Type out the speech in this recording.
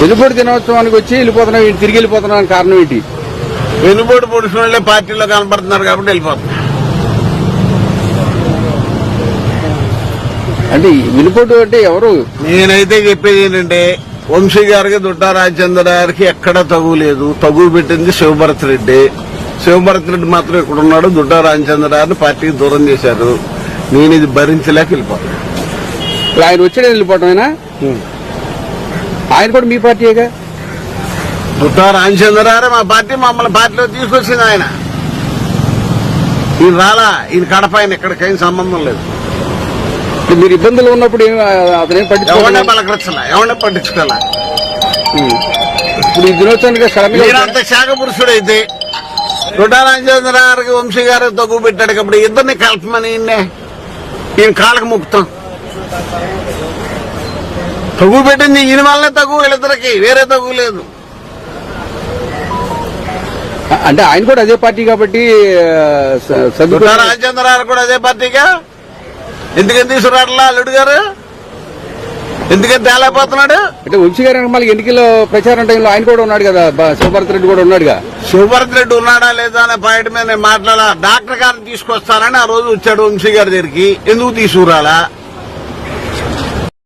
వెలుపడి దినోత్సవానికి వచ్చి వెళ్ళిపోతున్నాం. తిరిగి వెళ్ళిపోతున్నాం. కారణం ఏంటి? పొడిచిన వాళ్ళే పార్టీలో కనపడుతున్నారు కాబట్టి వెళ్ళిపోతాం. అంటే వెలుపొడు అంటే ఎవరు? నేనైతే చెప్పేది ఏంటంటే వంశీ గారికి దుట్టా రాజచంద్ర గారికి ఎక్కడ తగు లేదు. తగు పెట్టింది శివభరత్ రెడ్డి. శివభరత్ రెడ్డి మాత్రం ఇక్కడ ఉన్నాడు? దుట్టా రాజచంద్ర గారిని పార్టీకి దూరం చేశారు. నేను ఇది భరించలేక వెళ్ళిపోతాను. ఆయన వచ్చాడే వెళ్ళిపోవటమేనా? ఆయన కూడా మీ పార్టీయేగా? దుట్టా రామచంద్ర గారు మా పార్టీ మమ్మల్ని పార్టీలో తీసుకొచ్చింది ఆయన. ఈయన రాలా ఈయన కడప ఆయన ఎక్కడికైనా సంబంధం లేదు. మీరు ఇబ్బందులు ఉన్నప్పుడు అతనేం పట్టించుకోవాలి పలకరించాల ఎవరినే పట్టించుకోవాలా ఇప్పుడు ఈ దినోత్సవానికి శాఖ పురుషుడైతే దుట్టా రామచంద్ర గారికి వంశీ గారు తగ్గు పెట్టాడు కాబట్టి ఇద్దరిని కలపమని ఈయన కాళ్ళకు ముక్తాం తగ్గు పెట్టింది ఈయన వల్లనే తగ్గు వీళ్ళిద్దరికి వేరే తగ్గు లేదు. అంటే ఆయన కూడా అదే పార్టీ కాబట్టి గారు కూడా అదే పార్టీగా? ఎందుకని తీసుకురాట్లా అల్లుడు గారు? ఎందుకని తేలేకపోతున్నాడు? అంటే వంశీ గారు మళ్ళీ ఎన్నికల్లో ప్రచారం టైంలో ఆయన కూడా ఉన్నాడు కదా శివభారత్ రెడ్డి కూడా ఉన్నాడుగా? శివభరత్ రెడ్డి ఉన్నాడా లేదా అనే పాయింట్ మీద నేను మాట్లాడాల? డాక్టర్ గారిని తీసుకొస్తానని ఆ రోజు వచ్చాడు వంశీ గారి దగ్గరికి. ఎందుకు తీసుకురాలా?